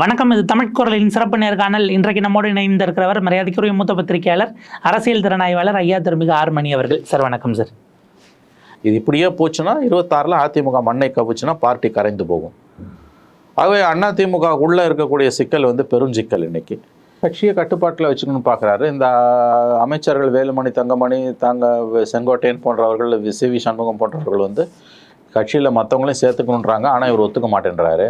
வணக்கம் இது தமிழ் குரலின் சிறப்பு நேர்காணல் இன்றைக்கு நம்மோடு இணைந்திருக்கிறவர் மரியாதைக்குரிய மூத்த பத்திரிகையாளர் அரசியல் திறனாய்வாளர் ஐயா திருமிகு ஆறுமணி அவர்கள். சார் வணக்கம் சார். இது இப்படியே போச்சுன்னா இருபத்தாறில் அதிமுக மண்ணை கவிச்சுன்னா பார்ட்டி கரைந்து போகும். ஆகவே அதிமுக உள்ளே இருக்கக்கூடிய சிக்கல் வந்து பெரும் சிக்கல் இன்னைக்கு. கட்சியை கட்டுப்பாட்டில் வச்சுக்கணும்னு பார்க்குறாரு இந்த அமைச்சர்கள் வேலுமணி தங்கமணி தாங்க செங்கோட்டையன் போன்றவர்கள் சி வி சண்முகம் போன்றவர்கள் வந்து கட்சியில் மற்றவங்களையும் சேர்த்துக்கணுன்றாங்க ஆனால் இவர் ஒத்துக்க மாட்டேன்றாரு.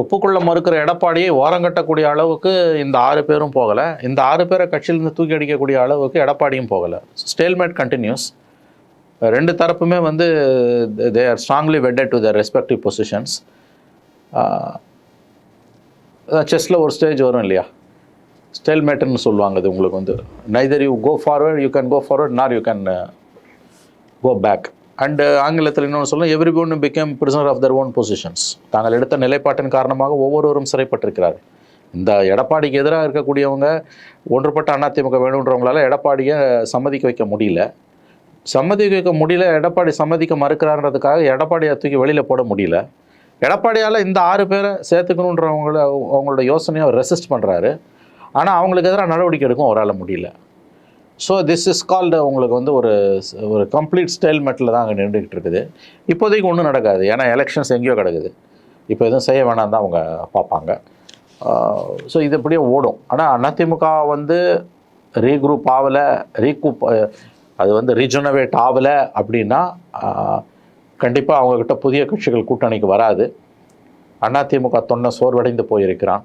ஒப்புக்கொள்ள மறுக்கிற எடப்பாடியை ஓரங்கட்டக்கூடிய அளவுக்கு இந்த ஆறு பேரும் போகலை. இந்த ஆறு பேரை கட்சியிலேருந்து தூக்கி அடிக்கக்கூடிய அளவுக்கு எடப்பாடியும் போகலை. ஸ்டேல்மேட் கண்டினியூஸ் ரெண்டு தரப்புமே வந்து they are strongly wedded to their respective positions செஸ்ஸில் ஒரு ஸ்டேஜ் வரும் இல்லையா? ஸ்டேல்மேட்டுன்னு சொல்லுவாங்க அது உங்களுக்கு வந்து. Neither you go forward you can go forward nor you can go back and uh, ஆங்கிலத்தில் இன்னொன்று சொல்லணும். Everyone became prisoner of their own positions தாங்கள் எடுத்த நிலைப்பாட்டின் காரணமாக ஒவ்வொருவரும் சிறைப்பட்டிருக்கிறார். இந்த எடப்பாடிக்கு எதிராக இருக்கக்கூடியவங்க ஒன்றுபட்ட அதிமுக வேணுன்றவங்களால எடப்பாடியை சம்மதிக்க வைக்க முடியல. சம்மதிக்க வைக்க முடியல எடப்பாடி சம்மதிக்க மறுக்கிறான்றதுக்காக எடப்பாடியை தூக்கி வெளியில் போட முடியல. எடப்பாடியால் இந்த ஆறு பேரை சேர்த்துக்கணுன்றவங்கள அவங்களோட யோசனையை அவர் ரெசிஸ்ட் பண்ணுறாரு ஆனால் அவங்களுக்கு எதிராக நடவடிக்கை எடுக்கும் அவரால் முடியல. ஸோ திஸ் இஸ் கால்டு உங்களுக்கு வந்து ஒரு ஒரு கம்ப்ளீட் ஸ்டைல் மெட்டில் தான் அங்கே நின்றுக்கிட்டு இருக்குது. இப்போதைக்கு ஒன்றும் நடக்காது. ஏன்னா எலெக்ஷன்ஸ் எங்கேயோ கிடக்குது. இப்போ எதுவும் செய்ய வேணாம் தான் அவங்க பார்ப்பாங்க. ஸோ இது இப்படியே ஓடும். ஆனால் அதிமுக வந்து ரீக்ரூப் ஆகலை ரீகூப் அது வந்து ரீஜனவேட் ஆகலை அப்படின்னா கண்டிப்பாக அவங்கக்கிட்ட புதிய கட்சிகள் கூட்டணிக்கு வராது. அதிமுக தொன்னை சோர்வடைந்து போயிருக்கிறான்.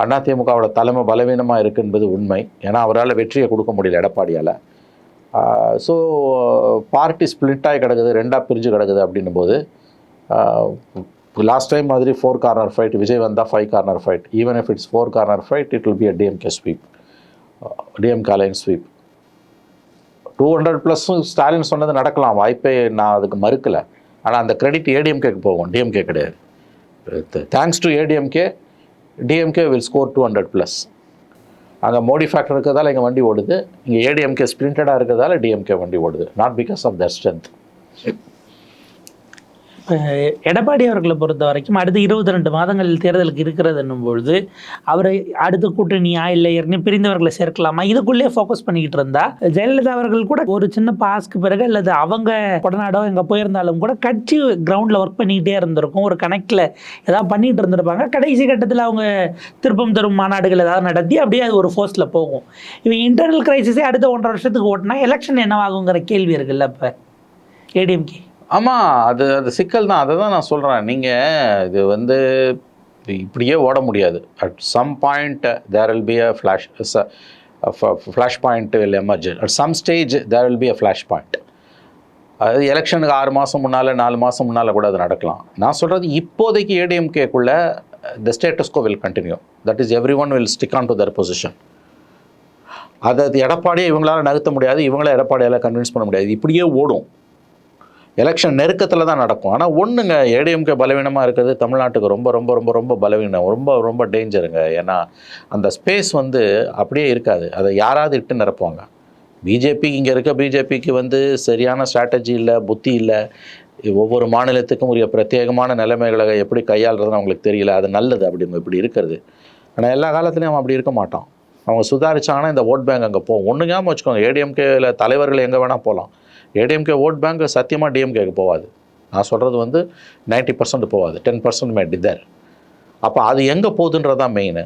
அதிமுகவோட தலைமை பலவீனமாக இருக்குது என்பது உண்மை. ஏன்னா அவரால் வெற்றியை கொடுக்க முடியல எடப்பாடியால். ஸோ பார்ட்டி ஸ்பிளிட்டாகி கிடக்குது ரெண்டாக பிரிஞ்சு கிடக்குது அப்படின்னும் போது லாஸ்ட் டைம் மாதிரி ஃபோர் கார்னர் ஃபைட் விஜய் வந்தால் five corner fight even if it's four corner fight it will be a DMK sweep DMK alone sweep two hundred ப்ளஸ்ஸும் Stalin சொன்னது நடக்கலாம். வாய்ப்பே நான் அதுக்கு மறுக்கலை. ஆனால் அந்த கிரெடிட் ஏடிஎம்கேக்கு போகும். டிஎம்கே கிடையாது. Thanks to ADMK DMK will score two hundred plus அங்கே மோடி ஃபேக்டர் இருக்கிறதால எங்கள் வண்டி ஓடுது. இங்கே ஏடிஎம்கே ஸ்பிரிண்டடாக இருக்கிறதால டிஎம்கே வண்டி ஓடுது. Not because of their strength Edappadi அவர்களை பொறுத்த வரைக்கும் அடுத்த இருபத்தி ரெண்டு மாதங்கள் தேர்தலுக்கு இருக்கிறது என்னும் பொழுது அவரை அடுத்த கூட்டணியா இல்லை ஏற்கனவே பிரிந்தவர்களை சேர்க்கலாமா? இதுக்குள்ளேயே ஃபோக்கஸ் பண்ணிக்கிட்டு இருந்தா ஜெயலலிதா அவர்கள் கூட ஒரு சின்ன பாஸ்க்கு பிறகு அல்லது அவங்க கொடநாடோ எங்கே போயிருந்தாலும் கூட கட்சி கிரவுண்டில் ஒர்க் பண்ணிக்கிட்டே இருந்திருக்கும். ஒரு கணக்கில் ஏதாவது பண்ணிட்டு இருந்திருப்பாங்க. கடைசி கட்டத்தில் அவங்க திருப்பம் தரும் மாநாடுகள் ஏதாவது நடத்தி அப்படியே அது ஒரு ஃபோர்ஸில் போகும். இவன் இன்டர்னல் கிரைசிஸே அடுத்த ஒன்றரை வருஷத்துக்கு ஓட்டினா எலெக்ஷன் என்னவாகுங்கிற கேள்வி இருக்குல்ல இப்போ ஏடிஎம்கே. ஆமாம் அது அது சிக்கல் தான். அதை தான் நான் சொல்கிறேன் நீங்கள் இது வந்து இப்படியே ஓட முடியாது. At some point there will be a flash flash point will emerge at some stage there will be a flash point அது எலெக்ஷனுக்கு ஆறு மாதம் முன்னால் நாலு மாதம் முன்னால் கூட அது நடக்கலாம். நான் சொல்கிறது இப்போதைக்கு ஏடிஎம்கேக்குள்ள the status quo will continue that is everyone will stick on to their position அதை அது எடப்பாடியை இவங்களால் நகர்த்த முடியாது. இவங்கள எடப்பாடியால் கன்வின்ஸ் பண்ண முடியாது. இப்படியே ஓடும். எலெக்ஷன் நெருக்கத்தில் தான் நடக்கும். ஆனால் ஒன்றுங்க ஏடிஎம்கே பலவீனமாக இருக்கிறது தமிழ்நாட்டுக்கு ரொம்ப ரொம்ப ரொம்ப ரொம்ப பலவீனம் ரொம்ப ரொம்ப டேஞ்சருங்க ஏன்னா அந்த ஸ்பேஸ் வந்து அப்படியே இருக்காது. அதை யாராவது இட்டு நிரப்புவாங்க. பிஜேபி இங்கே இருக்க பிஜேபிக்கு வந்து சரியான ஸ்ட்ராட்டஜி இல்லை புத்தி இல்லை. ஒவ்வொரு மாநிலத்துக்கும் உரிய பிரத்யேகமான நிலைமைகளை எப்படி கையாளுறதுன்னு அவங்களுக்கு தெரியல. அது நல்லது அப்படி இப்படி இருக்கிறது. ஆனால் எல்லா காலத்துலேயும் அவன் அப்படி இருக்க மாட்டான். அவங்க சுதாரிச்சாங்கன்னா இந்த ஓட் பேங்க் அங்கே போகும். ஒன்றுங்காமல் வச்சுக்கோங்க ஏடிஎம்கேல தலைவர்கள் எங்கே வேணால் போகலாம் ஏடிஎம்கே ஓட் பேங்க் சத்தியமாக டிஎம்கேக்கு போகாது நான் சொல்கிறது வந்து 90% பர்சன்ட் போகாது டென் பர்சன்ட் மே டிதர் அப்போ அது எங்கே போகுதுன்றதான் மெயின்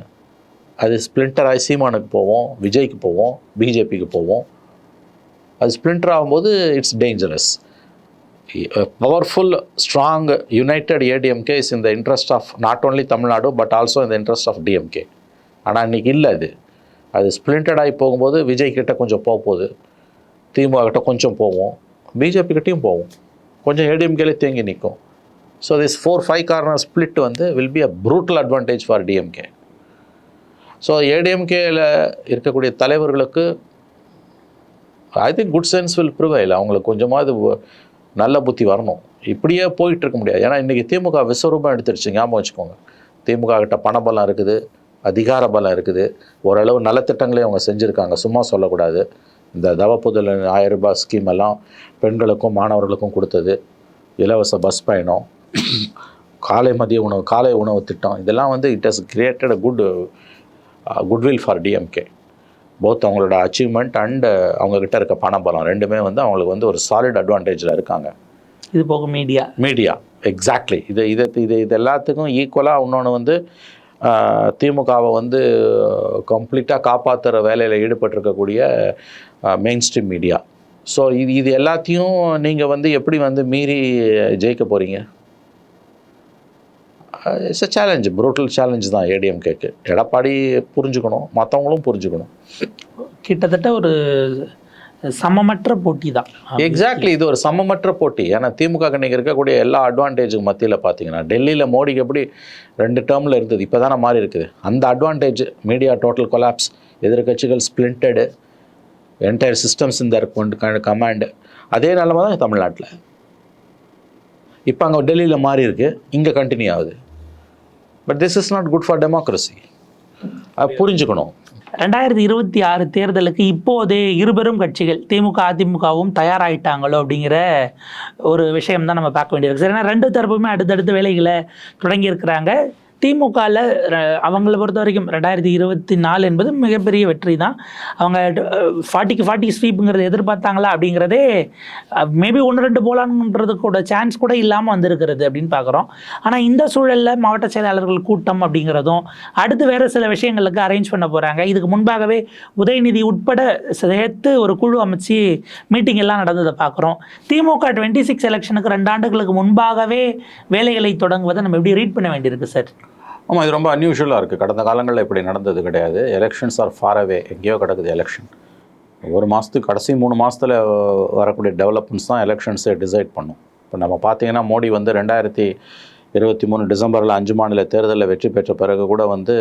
அது ஸ்பிளிண்டர் ஆகி சீமானுக்கு போவோம் விஜய்க்கு போவோம் பிஜேபிக்கு போவோம். அது ஸ்பிளிண்டர் ஆகும்போது it's dangerous powerful strong united ADMK is in the interest of not only Tamil Nadu but also in the interest of DMK ஆனால் இன்றைக்கி இல்லை அது. அது ஸ்பிளிண்டட் ஆகி போகும்போது விஜய் கிட்ட கொஞ்சம் போக போகுது. திமுக கிட்ட கொஞ்சம் போவோம். பிஜேபி கிட்டேயும் போவோம். கொஞ்சம் ஏடிஎம்கேலே தேங்கி நிற்கும் so this four five corner split வந்து will be a brutal advantage for DMK so ஏடிஎம்கேயில் இருக்கக்கூடிய தலைவர்களுக்கு I think good sense will prevail அவங்களுக்கு கொஞ்சமாவது நல்ல புத்தி வரணும். இப்படியே போயிட்டு இருக்க முடியாது. ஏன்னா இன்றைக்கி திமுக விஸ்வரூபம் எடுத்துருச்சு. ஞாபகம் வச்சுக்கோங்க. திமுக கிட்ட பணபலம் இருக்குது அதிகார பலம் இருக்குது. ஓரளவு நலத்திட்டங்களே அவங்க செஞ்சுருக்காங்க. சும்மா சொல்லக்கூடாது. இந்த தவப்புதல் ஆயிரம் ரூபாய் ஸ்கீம் எல்லாம் பெண்களுக்கும் மாணவர்களுக்கும் கொடுத்தது. இலவச பஸ் பயணம். காலை மதிய உணவு காலை உணவு திட்டம். இதெல்லாம் வந்து it has created a good goodwill for DMK both அவங்களோட அச்சீவ்மெண்ட் அண்டு அவங்கக்கிட்ட இருக்க பணபலம் ரெண்டுமே வந்து அவங்களுக்கு வந்து ஒரு சாலிட் அட்வான்டேஜில் இருக்காங்க. இது போக மீடியா மீடியா எக்ஸாக்ட்லி இது இது இது இது எல்லாத்துக்கும் ஈக்குவலாக இன்னொன்று வந்து திமுகவை வந்து கம்ப்ளீட்டாக காப்பாற்றுற வேலையில் ஈடுபட்டிருக்கக்கூடிய மெயின் ஸ்ட்ரீம் மீடியா ஸோ இது இது எல்லாத்தையும் நீங்கள் வந்து எப்படி வந்து மீறி ஜெயிக்க போகிறீங்க it's a challenge brutal challenge தான் ஏடிஎம்கேக்கு எடப்பாடி புரிஞ்சுக்கணும் மற்றவங்களும் புரிஞ்சுக்கணும். கிட்டத்தட்ட ஒரு சமமற்ற போட்டி தான். எக்ஸாக்ட்லி இது ஒரு சமமற்ற போட்டி. ஏன்னா திமுக இன்னைக்கு இருக்கக்கூடிய எல்லா அட்வான்டேஜுக்கு மத்தியில் பார்த்தீங்கன்னா டெல்லியில் மோடிக்கு எப்படி ரெண்டு டேர்மில் இருந்தது இப்போ தானே மாறி இருக்குது. அந்த அட்வான்டேஜ் மீடியா டோட்டல் கொலாப்ஸ் எதிர்க்கட்சிகள் ஸ்பிளிண்டடு என்டையர் சிஸ்டம்ஸ் இந்த கமாண்டு அதே நிலமை தான் தமிழ்நாட்டில். இப்போ அங்கே டெல்லியில் மாறி இருக்கு இங்கே கண்டினியூ ஆகுது. But this is not good for democracy அது புரிஞ்சுக்கணும். ரெண்டாயிரத்தி இருபத்தி ஆறு தேர்தலுக்கு இப்போதே இருபெரும் கட்சிகள் திமுக அதிமுகவும் தயாராயிட்டாங்களோ அப்படிங்கிற ஒரு விஷயம் தான் நம்ம பார்க்க வேண்டியிருக்கு. சரி ஏன்னா ரெண்டு தரப்புமே அடுத்தடுத்த வேலைகளை தொடங்கியிருக்கிறாங்க. திமுகவில் அவங்கள பொறுத்த வரைக்கும் ரெண்டாயிரத்தி இருபத்தி நாலு என்பது மிகப்பெரிய வெற்றி தான். அவங்க ஃபார்ட்டிக்கு ஃபார்ட்டி ஸ்வீப்புங்கிறத எதிர்பார்த்தாங்களா அப்படிங்கிறதே மேபி ஒன்று ரெண்டு போலான்ன்றது கூட சான்ஸ் கூட இல்லாமல் வந்திருக்கிறது அப்படின்னு பார்க்குறோம் ஆனால் இந்த சூழலில் மாவட்ட செயலாளர்கள் கூட்டம் அப்படிங்கிறதும் அடுத்து வேறு சில விஷயங்களுக்கு அரேஞ்ச் பண்ண போகிறாங்க இதுக்கு முன்பாகவே உதயநிதி உட்பட சேர்த்து ஒரு குழு அமைச்சு மீட்டிங் எல்லாம் நடந்ததை பார்க்குறோம் திமுக டுவெண்ட்டி சிக்ஸ் எலெக்ஷனுக்கு ரெண்டு ஆண்டுகளுக்கு முன்பாகவே வேலைகளை தொடங்குவதை நம்ம எப்படி ரீட் பண்ண வேண்டியிருக்கு சார் ஆமாம் இது ரொம்ப அன்யூஷுவலாக இருக்குது கடந்த காலங்களில் இப்படி நடந்தது கிடையாது. எலெக்ஷன்ஸ் ஆர் ஃபார் அவே எங்கேயோ கிடக்குது எலெக்ஷன் ஒரு மாதத்துக்கு கடைசி மூணு மாதத்தில் வரக்கூடிய டெவலப்மெண்ட்ஸ் தான் எலெக்ஷன்ஸை டிசைட் பண்ணும். இப்போ நம்ம பார்த்தீங்கன்னா மோடி வந்து ரெண்டாயிரத்தி இருபத்தி மூணு டிசம்பரில் அஞ்சு மாநில தேர்தலில் வெற்றி பெற்ற பிறகு கூட வந்து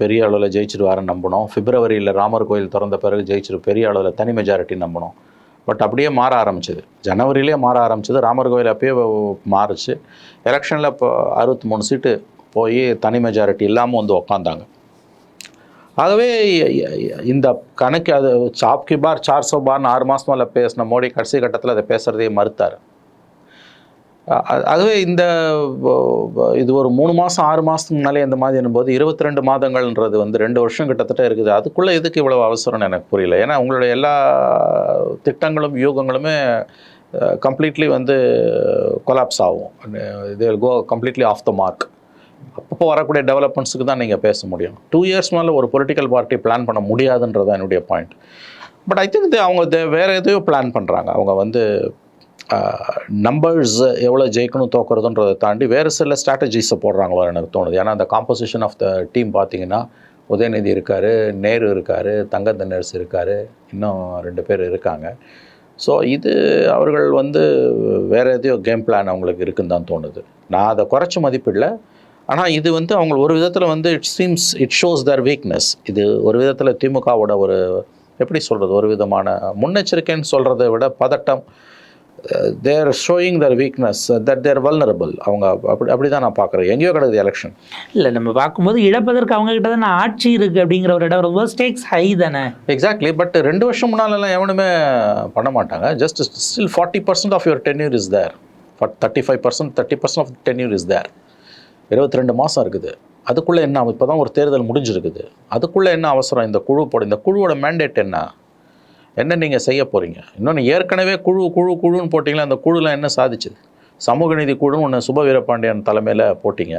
பெரிய அளவில் ஜெயிச்சிருவாருன்னு நம்பினோம். பிப்ரவரியில் ராமர் கோயில் திறந்த பிறகு ஜெயிச்சிரு பெரிய அளவில் தனி மெஜாரிட்டி நம்பினோம். பட் அப்படியே மாற ஆரம்பிச்சது. ஜனவரியிலே மாற ஆரம்பிச்சது. ராமர் கோயில் அப்பயே மாறுச்சு. எலெக்ஷனில் இப்போ அறுபத்தி மூணு சீட்டு போய் தனி மெஜாரிட்டி இல்லாமல் வந்து உக்காந்தாங்க. ஆகவே இந்த கணக்கு அது சாப்கி பார் சார் சோ பார்னு ஆறு மாதம் மேலே பேசின மோடி கடைசி கட்டத்தில் அதை பேசுகிறதே மறுத்தார். அதுவே ஆகவே இந்த இது ஒரு மூணு மாதம் ஆறு மாதத்துக்கு முன்னாலே இந்த மாதிரி போது இருபத்தி ரெண்டு மாதங்கள்ன்றது வந்து ரெண்டு வருஷம் கிட்டத்தட்ட இருக்குது. அதுக்குள்ளே எதுக்கு இவ்வளோ அவசரம்னு எனக்கு புரியல. ஏன்னா உங்களுடைய எல்லா திட்டங்களும் யூகங்களுமே கம்ப்ளீட்லி வந்து கொலாப்ஸ் ஆகும். இது go completely off the mark அப்பப்போ வரக்கூடிய டெவலப்மெண்ட்ஸுக்கு தான் நீங்கள் பேச முடியும். டூ இயர்ஸ் மேலே ஒரு பொலிட்டிக்கல் பார்ட்டி பிளான் பண்ண முடியாதுன்றது தான் என்னுடைய பாயிண்ட் பட் ஐ திங்க் அவங்க தே- எதையோ பிளான் பண்ணுறாங்க அவங்க வந்து நம்பர்ஸ் எவ்வளோ ஜெயிக்கணும் தோக்குறதுன்றதை தாண்டி வேறு சில ஸ்ட்ராட்டஜிஸை போடுறாங்களோ எனக்கு தோணுது. ஏன்னா அந்த காம்போசிஷன் ஆஃப் த டீம் பார்த்தீங்கன்னா உதயநிதி இருக்கார் நேரு இருக்கார் தங்க நர்ஸ் இருக்கார் இன்னும் ரெண்டு பேர் இருக்காங்க. ஸோ இது அவர்கள் வந்து வேறு எதையோ கேம் பிளான் அவங்களுக்கு இருக்குன்னு தான் தோணுது. நான் அதை குறைச்சி மதிப்பிடல. ஆனால் இது வந்து அவங்க ஒரு விதத்தில் வந்து it seems it shows their weakness இது ஒரு விதத்தில் திமுகவோட ஒரு எப்படி சொல்கிறது ஒரு விதமான முன்னெச்சரிக்கைன்னு சொல்கிறத விட பதட்டம் they're showing their weakness that they're vulnerable அவங்க அப்படி அப்படி தான் நான் பார்க்குறேன். எங்கேயோ கிடக்குது எலெக்ஷன் இல்லை நம்ம பார்க்கும்போது இழப்பதற்கு அவங்க கிட்ட தானே ஆட்சி இருக்குது அப்படிங்கிற ஒரு இடம் ரொம்ப ஸ்டேக்ஸ் ஹை தானே? எக்ஸாக்ட்லி பட் ரெண்டு வருஷம் முன்னாலெல்லாம் எவனுமே பண்ண மாட்டாங்க. Just still forty percent of your tenure is there for thirty five percent thirty percent of tenure is there இருபத்தி ரெண்டு மாதம் இருக்குது. அதுக்குள்ளே என்ன இப்போ தான் ஒரு தேர்தல் முடிஞ்சிருக்குது. அதுக்குள்ளே என்ன அவசரம்? இந்த குழு போட இந்த குழுவோட மேண்டேட் என்ன? என்ன நீங்கள் செய்ய போகிறீங்க இன்னொன்று ஏற்கனவே குழு குழு குழுன்னு போட்டிங்களா அந்த குழுலாம் என்ன சாதிச்சுது? சமூக நீதி குழுன்னு ஒன்று சுப வீரபாண்டியன் தலைமையில் போட்டிங்க.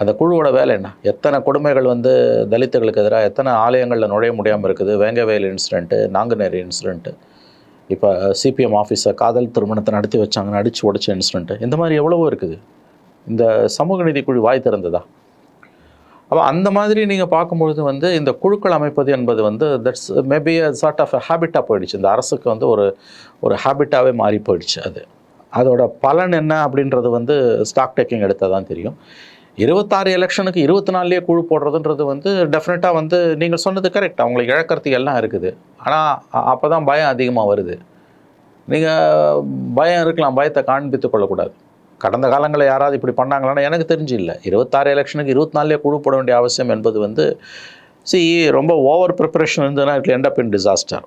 அந்த குழுவோட வேலை என்ன? எத்தனை கொடுமைகள் வந்து தலித்துகளுக்கு எதிராக எத்தனை ஆலயங்களில் நுழைய முடியாமல் இருக்குது? வேங்கவேல் இன்சிடெண்ட்டு நாங்குநேரி இன்சிடெண்ட்டு இப்போ சிபிஎம் ஆஃபீஸை காதல் திருமணத்தை நடத்தி வச்சாங்கன்னு அடித்து உடைச்ச இன்சிடென்ட்டு இந்த மாதிரி எவ்வளவோ இருக்குது. இந்த சமூக நீதி குழு வாய் திறந்ததா? அப்போ அந்த மாதிரி நீங்கள் பார்க்கும்பொழுது வந்து இந்த குழுக்கள் அமைப்பது என்பது வந்து தட்ஸ் மேபி சார்ட் ஆஃப் ஹேபிட்டாக போயிடுச்சு. இந்த அரசுக்கு வந்து ஒரு ஒரு ஹேபிட்டாகவே மாறி போயிடுச்சு அது. அதோட பலன் என்ன அப்படின்றது வந்து ஸ்டாக் டேக்கிங் எடுத்தால் தான் தெரியும். இருபத்தாறு எலெக்ஷனுக்கு இருபத்தி நாலுலேயே குழு போடுறதுன்றது வந்து டெஃபினட்டாக வந்து நீங்கள் சொன்னது கரெக்ட் அவங்களுக்கு இழக்கிறதுக்கு எல்லாம் இருக்குது. ஆனால் அப்போ தான் பயம் அதிகமாக வருது. நீங்கள் பயம் இருக்கலாம். பயத்தை காண்பித்து கொள்ளக்கூடாது. கடந்த காலங்களில் யாராவது இப்படி பண்ணாங்களான்னா எனக்கு தெரிஞ்சு இல்லை இருபத்தாறு எலெக்ஷனுக்கு இருபத்தி குழு போட வேண்டிய அவசியம் என்பது வந்து சி ரொம்ப ஓவர் ப்ரிப்பரேஷன் இருந்ததுன்னா it end up in disaster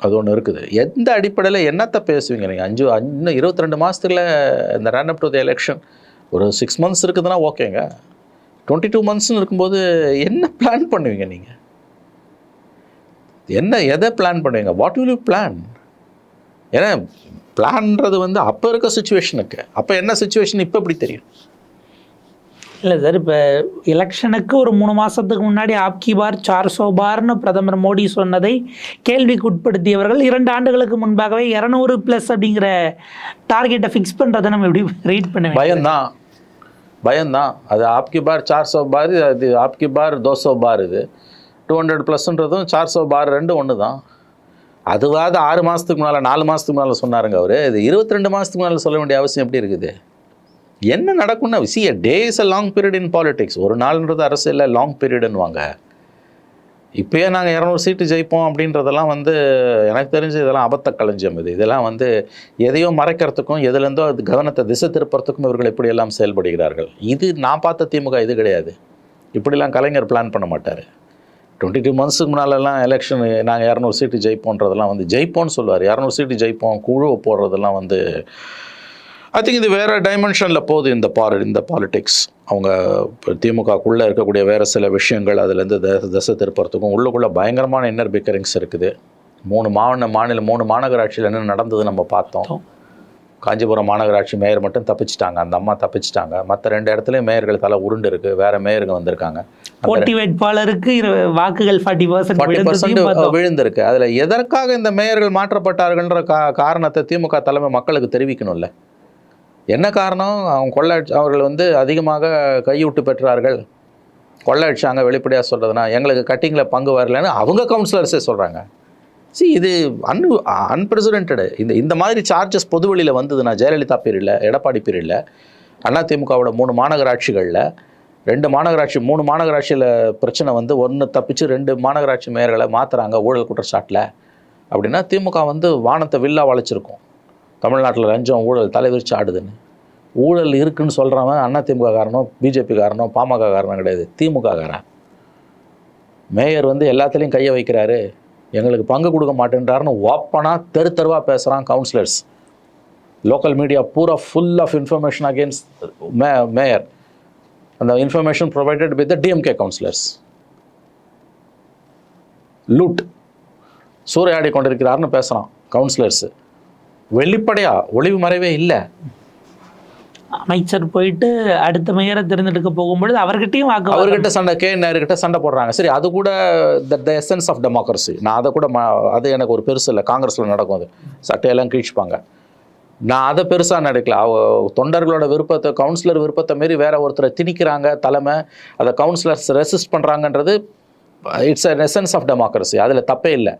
அது ஒன்று இருக்குது. எந்த அடிப்படையில் என்னத்தை பேசுவீங்க நீங்கள் அஞ்சு இன்னும் இருபத்தி ரெண்டு மாதத்தில் இந்த run up to the election ஒரு சிக்ஸ் மந்த்ஸ் இருக்குதுன்னா ஓகேங்க டுவெண்ட்டி டூ மந்த்ஸ்னு இருக்கும்போது என்ன பிளான் பண்ணுவீங்க நீங்கள் என்ன எதை பிளான் பண்ணுவீங்க? வாட் வில் யூ பிளான் ஏன்னா பிளான்றது வந்து அப்போ இருக்க சுச்சுவேஷனுக்கு அப்போ என்ன சுச்சுவேஷன் இப்போ எப்படி தெரியும்? இல்லை சார் இப்போ எலெக்ஷனுக்கு ஒரு மூணு மாதத்துக்கு முன்னாடி ஆப்கி பார் சார் சோ பார்னு பிரதமர் மோடி சொன்னதை கேள்விக்கு உட்படுத்தியவர்கள் இரண்டு ஆண்டுகளுக்கு முன்பாகவே இரநூறு ப்ளஸ் அப்படிங்கிற டார்கெட்டை ஃபிக்ஸ் பண்ணுறதை நம்ம எப்படி ரீட் பண்ண பயம்தான். பயம்தான். அது ஆப்கி பார் சார் சோ பார் அது ஆப்கி பார் தோசோ பார் இது. டூ ஹண்ட்ரட் ப்ளஸ்ன்றதும் சார் சோ பார் ரெண்டும் ஒன்று தான் அதுவாவது ஆறு மாதத்துக்கு முன்னால் நாலு மாதத்துக்கு முன்னால் சொன்னாருங்க அவர். இது இருபத்தி ரெண்டு மாதத்துக்கு முன்னால் சொல்ல வேண்டிய அவசியம் எப்படி இருக்குது? என்ன நடக்கும்னா see a day is a long period in politics ஒரு நாள்ன்றது அரசியலில் லாங் பீரியடுன்னுவாங்க இப்போயே நாங்கள் இரநூறு சீட்டு ஜெயிப்போம் அப்படின்றதெல்லாம் வந்து எனக்கு தெரிஞ்சு இதெல்லாம் அபத்த களஞ்சியம் இது. இதெல்லாம் வந்து எதையோ மறைக்கிறதுக்கும் எதுலேருந்தோ அது கவனத்தை திசை திருப்புறதுக்கும் இவர்கள் இப்படியெல்லாம் செயல்படுகிறார்கள்? இது நான் பார்த்த திமுக இது கிடையாது. இப்படிலாம் கலைஞர் பிளான் பண்ண மாட்டார். டுவெண்ட்டி டூ மந்த்ஸுக்கு முன்னாலெல்லாம் எலெக்ஷன் நாங்கள் இரநூறு சீட்டு ஜெயிப்போன்றதெல்லாம் வந்து ஜெயிப்போம்னு சொல்லுவார். இரநூறு சீட்டு ஜெயிப்போம் குழுவை போடுறதெல்லாம் வந்து ஐ திங்க் இது வேறு டைமென்ஷனில் போகுது இந்த பால் இந்த பாலிடிக்ஸ் அவங்க திமுகக்குள்ளே இருக்கக்கூடிய வேறு சில விஷயங்கள் அதுலேருந்து திசை திருப்பறதுக்கும் உள்ளுக்குள்ளே பயங்கரமான இன்னர் பிக்கரிங்ஸ் இருக்குது. மூணு மாநில மாநில மூணு மாநகராட்சியில் என்ன நடந்தது நம்ம பார்த்தோம். காஞ்சிபுரம் மாநகராட்சி மேயர் மட்டும் தப்பிச்சிட்டாங்க. அந்த அம்மா தப்பிச்சிட்டாங்க. மற்ற ரெண்டு இடத்துலையும் மேயர்கள் தலை உருண்டு இருக்கு. வேற மேயருங்க வந்திருக்காங்க. போட்டி வேட்பாளருக்கு வாக்குகள் ஃபார்ட்டி பர்சன்ட் விழுந்திருக்கு. அதில் எதற்காக இந்த மேயர்கள் மாற்றப்பட்டார்கள்ன்ற கா காரணத்தை திமுக தலைமை மக்களுக்கு தெரிவிக்கணும்ல? என்ன காரணம்? அவங்க கொள்ளை அவர்கள் வந்து அதிகமாக கையூட்டு பெற்றார்கள். கொள்ளை அடிச்சாங்க வெளிப்படையாக சொல்கிறதுனா எங்களுக்கு கட்டிங்கில் பங்கு வரலன்னு அவங்க கவுன்சிலர்ஸே சொல்கிறாங்க சி இது அன் அன்பிரசிடென்டடு இந்த இந்த மாதிரி சார்ஜஸ் பொதுவெளியில் வந்ததுன்னா ஜெயலலிதா பீரியடில் எடப்பாடி பீரியடில் அதிமுகவோட மூணு மாநகராட்சிகளில் ரெண்டு மாநகராட்சி மூணு மாநகராட்சியில் பிரச்சனை வந்து ஒன்று தப்பிச்சு ரெண்டு மாநகராட்சி மேயர்களை மாற்றுறாங்க ஊழல் குற்றச்சாட்டில். அப்படின்னா திமுக வந்து வானத்தை வில்லா வளைச்சிருக்கும். தமிழ்நாட்டில் லஞ்சம் ஊழல் தலைவிரிச்சு ஆடுதுன்னு. ஊழல் இருக்குன்னு சொல்கிறவன் அண்ணா திமுக காரணம் பிஜேபி காரணம் பாமக காரணம் கிடையாது. திமுக காரன். மேயர் வந்து எல்லாத்துலேயும் கையை வைக்கிறாரு. எங்களுக்கு பங்கு கொடுக்க மாட்டேன்றாருன்னு ஓப்பனாக தெரு தெருவாக பேசுகிறான் கவுன்சிலர்ஸ் லோக்கல் மீடியா பூரா full of information against may mayor. அந்த information provided with DMK councillors loot சூறையாடி கொண்டிருக்கிறார்னு பேசுகிறான் கவுன்சிலர்ஸு வெளிப்படையா ஒளிவு மறைவே இல்லை. அமைச்சர் போயிட்டு அடுத்த மேயரை தேர்ந்தெடுக்க போகும்பொழுது அவர்கிட்டயும் வாக்கு அவர்கிட்ட சண்டை கே நேருக்கிட்ட சண்டை போடுறாங்க. சரி அது கூட த எசன்ஸ் ஆஃப் டெமோக்ரஸி நான் அதை கூட ம அது எனக்கு ஒரு பெருசு இல்லை. காங்கிரஸில் நடக்கும் அது. சட்டையெல்லாம் கீழ்ச்சிப்பாங்க. நான் அதை பெருசாக நடக்கல. அவ தொண்டர்களோட விருப்பத்தை கவுன்சிலர் விருப்பத்தை மாரி வேற ஒருத்தரை திணிக்கிறாங்க தலைமை. அதை councillors resist பண்ணுறாங்கன்றது it's a essence of democracy அதில் தப்பே இல்லை.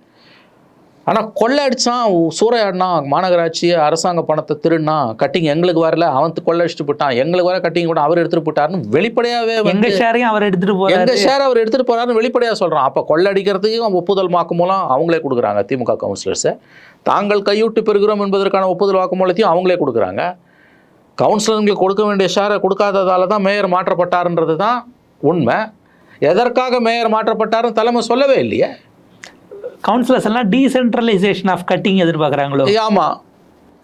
ஆனால் கொள்ளை அடிச்சான் சூறையாடினான் மாநகராட்சி அரசாங்க பணத்தை திருடினா கட்டிங் எங்களுக்கு வரல அவன் கொள்ளை அடிச்சுட்டு போட்டான் எங்களுக்கு வர கட்டிங் கூட அவர் எடுத்துட்டு போட்டாருன்னு வெளிப்படையாவே எங்க ஷேரையும் அவர் எடுத்துட்டு எங்க போறாரு ஷேர் அவர் எடுத்துட்டு போறாருன்னு வெளிப்படையா சொல்றான். அப்ப கொள்ளடிக்கிறதுக்கும் ஒப்புதல் வாக்குமூலம் அவங்களே கொடுக்குறாங்க திமுக கவுன்சிலர்ஸ் தாங்கள் கையூட்டு பெறுகிறோம் என்பதற்கான ஒப்புதல் வாக்குமூலத்தையும் அவங்களே கொடுக்குறாங்க. கவுன்சிலர்களுக்கு கொடுக்க வேண்டிய ஷேரை கொடுக்காததால தான் மேயர் மாற்றப்பட்டாருன்றது தான் உண்மை. எதற்காக மேயர் மாற்றப்பட்டாருன்னு தலைமை சொல்லவே இல்லையே. கவுன்சிலர்ஸ் எல்லாம் டீசென்ட்ரலைசேஷன் ஆஃப் கட்டிங் எதிர்பார்க்கறாங்களோ? ஆமா.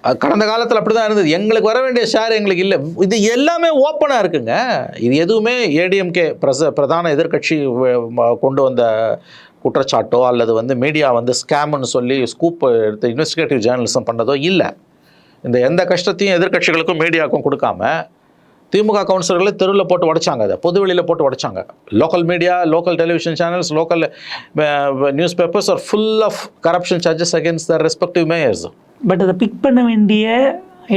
அஹ் கடந்த காலத்தில் அப்படி தான் இருந்தது. எங்களுக்கு வர வேண்டிய ஷேர் எங்களுக்கு இல்லை. இது எல்லாமே ஓப்பனாக இருக்குங்க. இது எதுவுமே ஏடிஎம்கே பிரச பிரதான ம- கொண்டு வந்த குற்றச்சாட்டோ அல்லது வந்து மீடியா வந்து ஸ்கேம்னு சொல்லி ஸ்கூப் எடுத்து இன்வெஸ்டிகேட்டிவ் ஜேர்னலிசம் பண்ணதோ இல்லை. இந்த எந்த கஷ்டத்தையும் எதிர்க்கட்சிகளுக்கும் மீடியாவுக்கும் கொடுக்காம திமுக கவுன்சிலர்களை தெருவில் போட்டு உடைச்சாங்க. அதை பொது வெளியில் போட்டு உடைச்சாங்க. Local media local television channels local newspapers are full of corruption charges against the respective mayors but அதை பிக் பண்ண வேண்டிய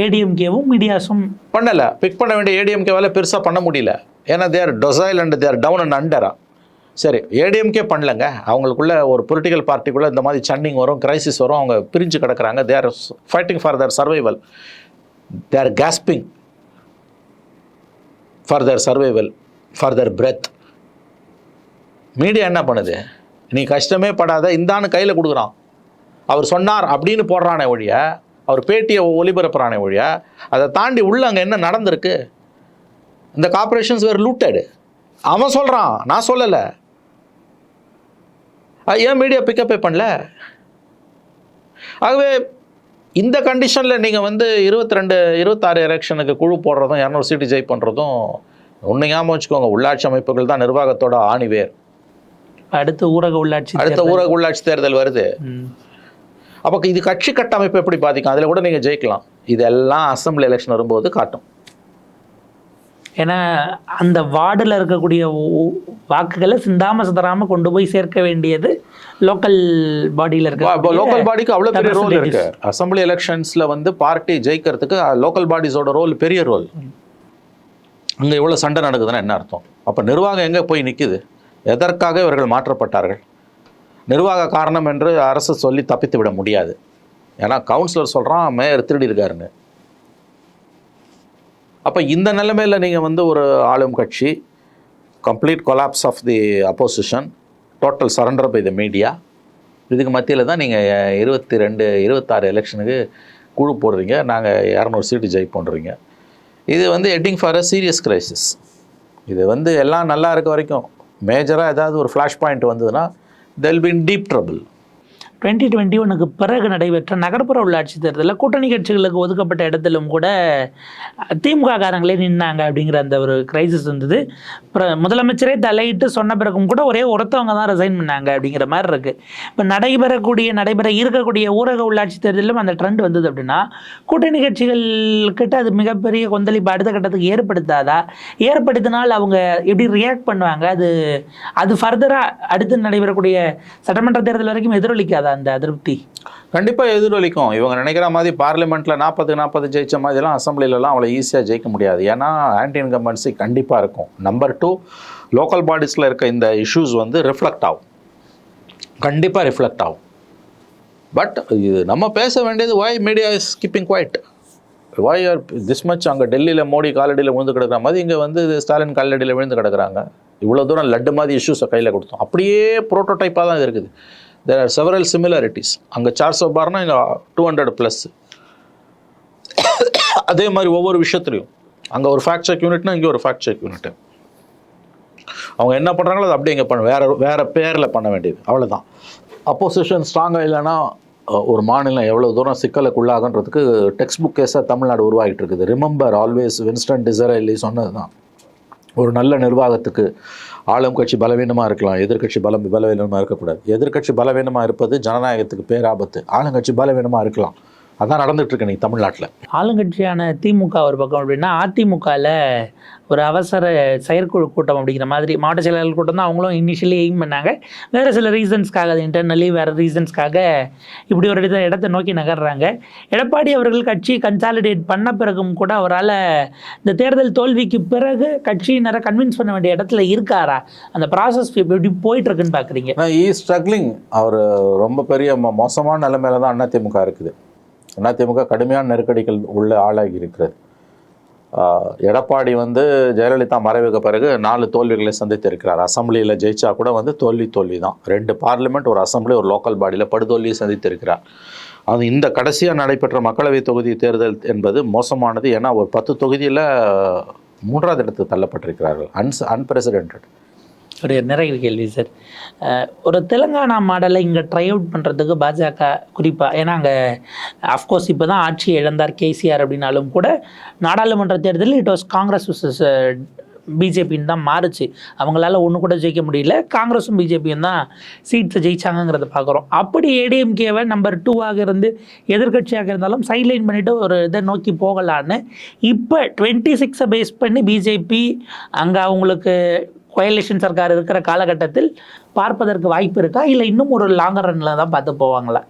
ஏடிஎம்கேவும் மீடியாஸும் பண்ணல. பிக் பண்ண வேண்டிய ஏடிஎம்கே வேலை பெருசாக பண்ண முடியல. ஏன்னா they're docile and they're down and அண்டரா சரி ஏடிஎம்கே பண்ணலங்க. அவங்களுக்குள்ள ஒரு பொலிட்டிக்கல் பார்ட்டிக்குள்ள இந்த மாதிரி சன்னிங் வரும் கிரைசிஸ் வரும் அவங்க பிரிஞ்சு கிடக்கிறாங்க. They're fighting for their survival they're gasping for their survival for their breath media என்ன பண்ணுது? நீ கஷ்டமே படாத இந்தான்னு கையில் கொடுக்குறான். அவர் சொன்னார் அப்படின்னு போடுறானே ஒழிய அவர் பேட்டியை ஒளிபரப்புறானே ஒழிய அதை தாண்டி உள்ள அங்கே என்ன நடந்திருக்கு? இந்த கார்பரேஷன்ஸ் வேறு லூட்டடு அவன் சொல்கிறான் நான் சொல்லலை. ஏன் மீடியா பிக்கப்பே பண்ணல? ஆகவே இந்த கண்டிஷனில் நீங்கள் வந்து இருபத்தி ரெண்டு இருபத்தாறு எலெக்ஷனுக்கு குழு போடுறதும் இரநூறு சீட்டு ஜெய் பண்ணுறதும் ஒன்று ஞாபகம் வச்சுக்கோங்க உள்ளாட்சி அமைப்புகள் தான் நிர்வாகத்தோட ஆணிவேர் அடுத்து ஊரக உள்ளாட்சி அடுத்த. ஊரக உள்ளாட்சி தேர்தல் வருது. அப்போ இது கட்சி கட்டமைப்பு எப்படி பாதிக்கும்? அதில் கூட நீங்கள் ஜெயிக்கலாம். இதெல்லாம் அசம்பிளி எலெக்ஷன் வரும்போது காட்டும். ஏன்னா அந்த வார்டில் இருக்கக்கூடிய வாக்குகளை சிந்தாம சிதறாம கொண்டு போய் சேர்க்க வேண்டியது லோக்கல் பாடியில் இருக்க லோக்கல் பாடிக்கு அவ்வளோ பெரிய ரோல் இருக்கு. அசம்பிளி எலெக்ஷன்ஸில் வந்து பார்ட்டி ஜெயிக்கிறதுக்கு லோக்கல் பாடிஸோட ரோல் பெரிய ரோல் அங்கே எவ்வளோ சண்டை நடக்குதுன்னா என்ன அர்த்தம்? அப்போ நிர்வாகம் எங்கே போய் நிற்குது எதற்காக இவர்கள் மாற்றப்பட்டார்கள்? நிர்வாக காரணம் என்று அரசு சொல்லி தப்பித்து விட முடியாது. ஏன்னா கவுன்சிலர் சொல்கிறான் மேயர் திருடி இருக்காருன்னு. அப்போ இந்த நிலைமையில் நீங்கள் வந்து ஒரு ஆளும் கட்சி complete collapse of the opposition total surrender by the media இதுக்கு மத்தியில் தான் நீங்கள் இருபத்தி ரெண்டு இருபத்தாறு எலெக்ஷனுக்கு குழு போடுறீங்க. நாங்கள் இரநூறு சீட்டு ஜெய் பண்ணுறீங்க இது வந்து heading for a serious crisis இது வந்து எல்லாம் நல்லா இருக்க வரைக்கும். மேஜராக ஏதாவது ஒரு ஃப்ளாஷ் பாயிண்ட் வந்ததுன்னா they'll be in deep trouble twenty twenty ஒனுக்கு பிறகு நடைபெற்ற நகர்ப்புற உள்ளாட்சி தேர்தலில் கூட்டணி கட்சிகளுக்கு ஒதுக்கப்பட்ட இடத்திலும் கூட திமுக காரங்களே நின்னாங்க அப்படிங்கிற அந்த ஒரு கிரைசிஸ் இருந்தது. அப்புறம் முதலமைச்சரே தலையிட்டு சொன்ன பிறகும் கூட ஒரே ஒருத்தவங்க தான் ரிசைன் பண்ணாங்க அப்படிங்கிற மாதிரி இருக்குது இப்போ நடைபெறக்கூடிய நடைபெற இருக்கக்கூடிய ஊரக உள்ளாட்சி தேர்தலிலும் அந்த ட்ரெண்ட் வந்தது அப்படின்னா கூட்டணி கட்சிகள் கிட்ட அது மிகப்பெரிய கொந்தளிப்பு அடுத்த கட்டத்துக்கு ஏற்படுத்தாதா? ஏற்படுத்தினால் அவங்க எப்படி ரியாக்ட் பண்ணுவாங்க? அது அது ஃபர்தராக அடுத்து நடைபெறக்கூடிய சட்டமன்ற தேர்தல் வரைக்கும் எதிரொலிக்காதா? அந்த அதிருப்தி? கண்டிப்பாக எதிரொலிக்கும். இவங்க நினைக்கிற மாதிரி பார்லிமெண்ட்டில் நாற்பது நாற்பது ஜெயிச்ச மாதிரிலாம் அசம்பிளிலலாம் அவ்வளோ ஈஸியாக ஜெயிக்க முடியாது. ஏன்னா ஆன்டி இன்கம்பன்சி கண்டிப்பாக இருக்கும். நம்பர் டூ லோக்கல் பாடிஸில் இருக்க இந்த இஷ்யூஸ் வந்து ரிஃப்ளெக்ட் ஆகும். கண்டிப்பாக ரிஃப்ளெக்ட் ஆகும். பட் இது நம்ம பேச வேண்டியது why media is keeping quiet why are this much அங்கே டெல்லியில் மோடி காலடியில் விழுந்து கிடக்கிற மாதிரி இங்கே வந்து இது ஸ்டாலின் காலடியில் விழுந்து கிடக்குறாங்க? இவ்வளோ தூரம் லட்டு மாதிரி இஷ்யூஸை கையில் கொடுத்தோம். அப்படியே ப்ரோட்டோடைப்பாக தான் இது இருக்குது. தேர் ஆர் செவரல் சிமிலாரிட்டிஸ் அங்கே சார்ஸ் சோ பார்னா இங்கே டூ ஹண்ட்ரட் ப்ளஸ் அதே மாதிரி ஒவ்வொரு விஷயத்துலையும். அங்கே ஒரு ஃபேக்ட் செக் யூனிட்னா இங்கே ஒரு ஃபேக்ட் செக் யூனிட் அவங்க என்ன பண்ணுறாங்களோ அது அப்படியே இங்கே பண்ண. வேற வேறு பேரில் பண்ண வேண்டியது. அவ்வளோதான் அப்போசிஷன் ஸ்ட்ராங்காக இல்லைன்னா ஒரு மாநிலம் எவ்வளோ தூரம் சிக்கலுக்குள்ளாகன்றதுக்கு டெக்ஸ்ட் புக் கேஸாக தமிழ்நாடு உருவாகிட்டு இருக்குது. ரிமெம்பர் ஆல்வேஸ் வின்ஸ்டன் டிசரைலி சொன்னது தான் ஒரு நல்ல நிர்வாகத்துக்கு ஆளும் கட்சி பலவீனமாக இருக்கலாம் எதிர்க்கட்சி பலம் பலவீனமாக இருக்கக்கூடாது. எதிர்கட்சி பலவீனமாக இருப்பது ஜனநாயகத்துக்கு பேராபத்து. ஆளுங்கட்சி பலவீனமாக இருக்கலாம். அதான் நடந்துட்டு இருக்கு இன்னைக்கு தமிழ்நாட்டில். ஆளுங்கட்சியான திமுக ஒரு பக்கம் அப்படின்னா அதிமுகவில் ஒரு அவசர செயற்குழு கூட்டம் அப்படிங்கிற மாதிரி மாவட்ட செயலாளர் கூட்டம் தான் அவங்களும் இனிஷியலி எய்ம் பண்ணாங்க. வேறு சில ரீசன்ஸ்க்காக அது இன்டர்னலி வேறு ரீசன்ஸ்க்காக இப்படி ஒரு இடத்த இடத்தை நோக்கி நகர்றாங்க. எடப்பாடி அவர்கள் கட்சி கன்சாலிடேட் பண்ண பிறகும் கூட அவரால் இந்த தேர்தல் தோல்விக்கு பிறகு கட்சியினரை கன்வின்ஸ் பண்ண வேண்டிய இடத்துல இருக்காரா? அந்த ப்ராசஸ் எப்படி போயிட்டு இருக்குன்னு பார்க்குறீங்க ஈ ஸ்ட்ரகிளிங் அவர் ரொம்ப பெரிய மோ- மோசமான நிலைமையில தான் அதிமுக இருக்குது. அதிமுக கடுமையான நெருக்கடிகள் உள்ள ஆளாகி இருக்கிறது. எடப்பாடி வந்து ஜெயலலிதா மறைவுக்கு பிறகு நாலு தோல்விகளை சந்தித்திருக்கிறார் அசம்பிளியில் ஜெயிச்சா கூட வந்து தோல்வி தோல்வி தான் ரெண்டு பார்லிமெண்ட் ஒரு அசம்பிளி ஒரு லோக்கல் பாடியில் படுதோல்வியை சந்தித்திருக்கிறார் அது இந்த கடைசியாக நடைபெற்ற மக்களவைத் தொகுதி தேர்தல் என்பது மோசமானது. ஏன்னா ஒரு பத்து தொகுதியில் மூன்றாவது இடத்துக்கு தள்ளப்பட்டிருக்கிறார்கள். அன்ஸ் அன்பிரசிடென்ட் ஒரு நிறைய கேள்வி சார் ஒரு தெலுங்கானா மாடலை இங்கே ட்ரை அவுட் பண்ணுறதுக்கு பாஜக குறிப்பாக ஏன்னா அங்கே அஃப்கோர்ஸ் இப்போ தான் ஆட்சி இழந்தார் கேசிஆர் அப்படின்னாலும் கூட நாடாளுமன்ற தேர்தலில் இட் வாஸ் காங்கிரஸ் விசஸ் பிஜேபின்னு தான் மாறுச்சு. அவங்களால ஒன்று கூட ஜெயிக்க முடியல. காங்கிரஸும் பிஜேபியும் தான் சீட்ஸை ஜெயிச்சாங்கங்கிறத பார்க்குறோம் அப்படி ஏடிஎம்கேவை நம்பர் டூவாக இருந்து எதிர்க்கட்சியாக இருந்தாலும் சைட்லைன் பண்ணிவிட்டு ஒரு இதை நோக்கி போகலான்னு இப்போ டுவெண்ட்டி சிக்ஸை பேஸ் பண்ணி பிஜேபி அங்கே அவங்களுக்கு கோயலேஷன் சர்க்கார் இருக்கிற காலகட்டத்தில் பார்ப்பதற்கு வாய்ப்பு இருக்கா? இல்லை இன்னும் ஒரு லாங்கர் ரன்னில் தான் பார்த்து போவாங்களா?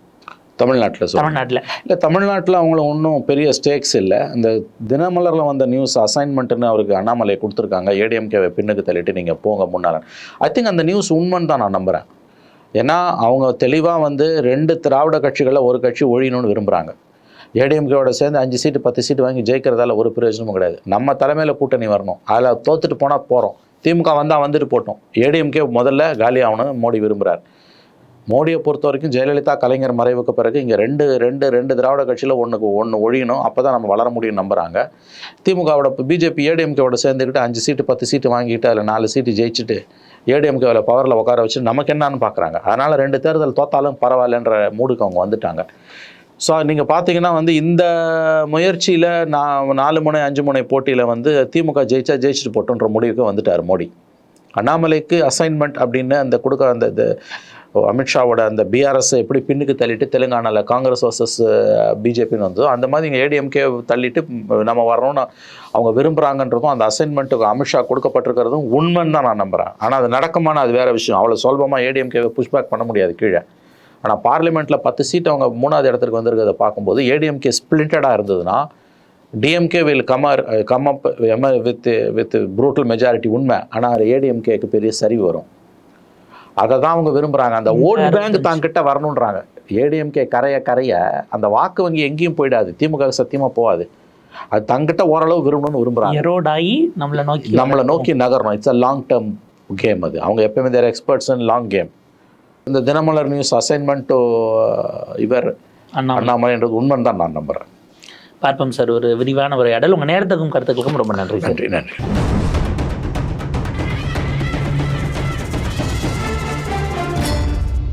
தமிழ்நாட்டில் தமிழ்நாட்டில். இல்லை தமிழ்நாட்டில் அவங்களுக்கு ஒன்றும் பெரிய ஸ்டேக்ஸ் இல்லை. இந்த தினமலரில் வந்த நியூஸ் அசைன்மெண்ட்டுன்னு அவருக்கு அண்ணாமலை கொடுத்துருக்காங்க. ஏடிஎம்கேவை பின்னுக்கு தள்ளிட்டு நீங்கள் போங்க முன்னால். ஐ திங்க் அந்த நியூஸ் உண்மைன்னு தான் நான் நம்புகிறேன் ஏன்னா அவங்க தெளிவாக வந்து ரெண்டு திராவிட கட்சிகளில் ஒரு கட்சி ஒழியணும்னு விரும்புகிறாங்க ஏடிஎம்கேவோட சேர்ந்து அஞ்சு சீட்டு பத்து சீட்டு வாங்கி ஜெயிக்கிறதால ஒரு பிரயோஜனமும் கிடையாது. நம்ம தலைமையில் கூட்டணி வரணும். அதில் தோத்துட்டு போனால் போகிறோம் திமுக வந்தால் வந்துட்டு போட்டோம். ஏடிஎம்கே முதல்ல காலி ஆகணும்னு மோடி விரும்புகிறார் மோடியை பொறுத்த வரைக்கும் ஜெயலலிதா கலைஞர் மறைவுக்கு பிறகு இங்கே ரெண்டு ரெண்டு ரெண்டு திராவிட கட்சியில் ஒன்றுக்கு ஒன்று ஒழியணும். அப்போ தான் நம்ம வளர முடியும் நம்புகிறாங்க திமுகவோட பிஜேபி ஏடிஎம்கேவோட சேர்ந்துக்கிட்டு அஞ்சு சீட்டு பத்து சீட்டு வாங்கிட்டு அதில் நாலு சீட்டு ஜெயிச்சுட்டு ஏடிஎம்கேவில் பவரில் உட்கார வச்சு நமக்கு என்னன்னு பார்க்குறாங்க அதனால் ரெண்டு தேர்தல் தோத்தாலும் பரவாயில்லன்ற மூடுக்கு அவங்க வந்துட்டாங்க. ஸோ நீங்கள் பார்த்தீங்கன்னா வந்து இந்த முயற்சியில் நான் நாலு முனை அஞ்சு முனை போட்டியில் வந்து திமுக ஜெயிச்சா ஜெயிச்சுட்டு போட்டோன்ற முடிவுக்கு வந்துட்டார் மோடி. அண்ணாமலைக்கு அசைன்மெண்ட் அப்படின்னு அந்த கொடுக்க அந்த இது அமித்ஷாவோட அந்த பிஆர்எஸ் எப்படி பின்னுக்கு தள்ளிட்டு தெலுங்கானாவில் காங்கிரஸ் வர்சஸ் பிஜேபின்னு வந்ததோ அந்த மாதிரி இங்கே ஏடிஎம்கே தள்ளிட்டு நம்ம வரணும்னு அவங்க விரும்புகிறாங்கன்றதும் அந்த அசைன்மெண்ட்டுக்கு அமித்ஷா கொடுக்கப்பட்டிருக்கிறதும் உண்மைன்னு தான் நான் நம்புகிறேன் ஆனால் அது நடக்குமான அது வேற விஷயம். அவ்வளோ சுலபமாக ஏடிஎம்கேவை புஷ்பேக் பண்ண முடியாது கீழே. ஆனால் பார்லிமெண்ட்டில் பத்து சீட் அவங்க மூணாவது இடத்துக்கு வந்திருக்கிறத பார்க்கும்போது ஏடிஎம்கே ஸ்பிளிட்டடாக இருந்ததுன்னா DMK will come come up with with brutal majority உண்மை. ஆனால் ஏடிஎம்கேக்கு பெரிய சரிவு வரும். அதை தான் அவங்க விரும்புகிறாங்க அந்த ஓட் பேங்க் தாங்கிட்ட வரணுன்றாங்க ஏடிஎம்கே கரைய கரைய அந்த வாக்கு வங்கி எங்கேயும் போயிடாது. திமுக சத்தியமாக போகாது. அது தங்கிட்ட ஓரளவு விரும்பணும்னு விரும்புகிறாங்க எரோட் ஆகி நம்மளை நோக்கி நம்மளை நோக்கி நகரணும். It's a long term game அது. அவங்க எப்பயுமே they're experts in long game இந்த தினமலர் நியூஸ் அசைன்மெண்ட் இவர் அண்ணா அண்ணாமலைன்றது உண்மைன்னு தான் நான் நம்புகிறேன் பார்ப்போம் சார் ஒரு விரிவான உரையாடல். உங்கள் நேரத்துக்கும் கருத்துக்களுக்கும் ரொம்ப நன்றி நன்றி நன்றி.